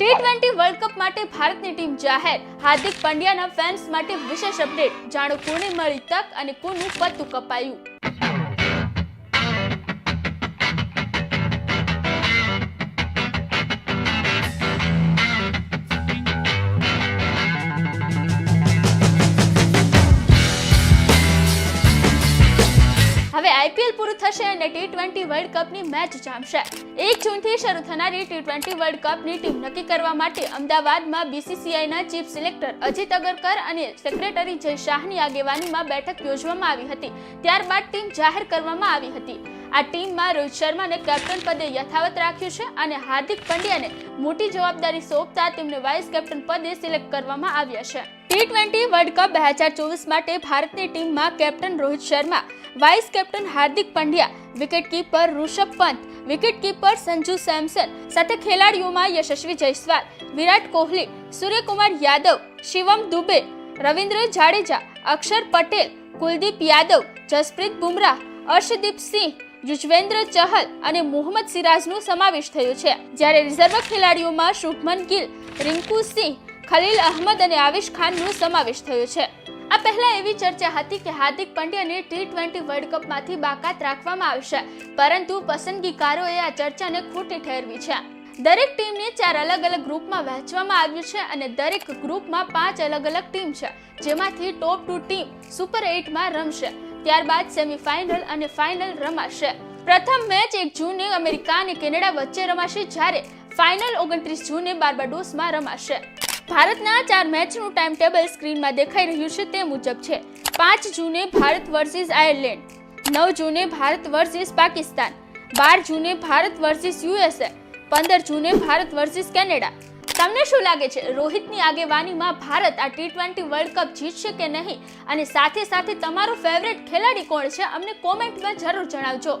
T twenty world cup માટે ભારતની team જાહેર. હાર્દિક પંડ્યાના ફેન્સ માટે વિશેષ અપડેટ જાણો કોને મળી તક અને કોનું પત્તું કપાયું. આઈપીએલ પૂરું થશે અને ટી ટ્વેન્ટી વર્લ્ડ કપની મેચ જામશે. એક જૂનથી શરૂ થનારી ટી ટ્વેન્ટી વર્લ્ડ કપની ટીમ નક્કી કરવા માટે અમદાવાદમાં બીસીસીઆઈના ચીફ સિલેક્ટર અજીત અગરકર અને સેક્રેટરી જય શાહની આગેવાનીમાં બેઠક યોજવામાં આવી હતી. ત્યારબાદ ટીમ જાહેર કરવામાં આવી હતી. આ ટીમમાં રોહિત શર્માને કેપ્ટન પદે યથાવત રાખ્યું છે અને હાર્દિક પંડ્યાને મોટી જવાબદારી સોંપતા તેમને વાઇસ કેપ્ટન પદે સિલેક્ટ કરવામાં આવ્યા છે. ટી ટ્વેન્ટી વર્લ્ડ કપ બે હજાર ચોવીસ માટે ભારતની ટીમમાં captain Rohit Sharma, vice captain Hardik Pandya wicket keeper Rishabh Pant wicket keeper Sanju Samson સાથે ખેલાડીઓમાં યશસ્વી જયસ્વાલ, વિરાટ કોહલી, સૂર્યકુમાર યાદવ, શિવમ દુબે, રવિન્દ્ર જાડેજા, અક્ષર પટેલ, કુલદીપ યાદવ, જસપ્રીત બુમરાહ, અર્શદીપ સિંહ યુજવેન્દ્ર ચહલ અને મોહમ્મદ સિરાજનો સમાવેશ થયો છે. જ્યારે રિઝર્વ ખેલાડીઓમાં શુભમન ગિલ, રિંકુ સિંહ, ખલીલ અહમદ અને આવિશ ખાનનો સમાવેશ થયો છે. આ પહેલા એવી ચર્ચા હતી કે હાર્દિક પંડ્યાને ટી ટ્વેન્ટી વર્લ્ડ કપમાંથી બાકાત રાખવામાં આવશે, પરંતુ પસંદગીકારોએ આ ચર્ચાને ખોટી ઠેરવી છે. દરેક ટીમને ચાર અલગ અલગ ગ્રુપમાં વહેંચવામાં આવ્યું છે અને દરેક ગ્રુપમાં પાંચ અલગ અલગ ટીમ છે, જેમાંથી ટોપ ટુ ટીમ સુપર એઇટમાં રમશે. ત્યારબાદ સેમીફાઇનલ અને ફાઇનલ રમાશે. પ્રથમ મેચ એક જૂને અમેરિકા અને કેનેડા વચ્ચે રમાશે જ્યારે ફાઇનલ ઓગણત્રીસ જૂને બાર્બાડોસમાં રમાશે. ભારતના ચાર મેચનું ટાઈમ ટેબલ સ્ક્રીનમાં દેખાઈ રહ્યું છે તે મુજબ છે. પાંચ જૂને ભારત વર્સિસ આયર્લેન્ડ નવ જૂને ભારત વર્સિસ પાકિસ્તાન, બાર જૂને ભારત વર્સિસ યુએસએ પંદર જૂને ભારત વર્સિસ કેનેડા તમને શું લાગે છે? રોહિતની આગેવાનીમાં ભારત આ ટી ટ્વેન્ટી વર્લ્ડ કપ જીતશે કે નહીં? અને સાથે સાથે તમારો ફેવરેટ ખેલાડી કોણ છે? અમને કોમેન્ટમાં જરૂર જણાવજો.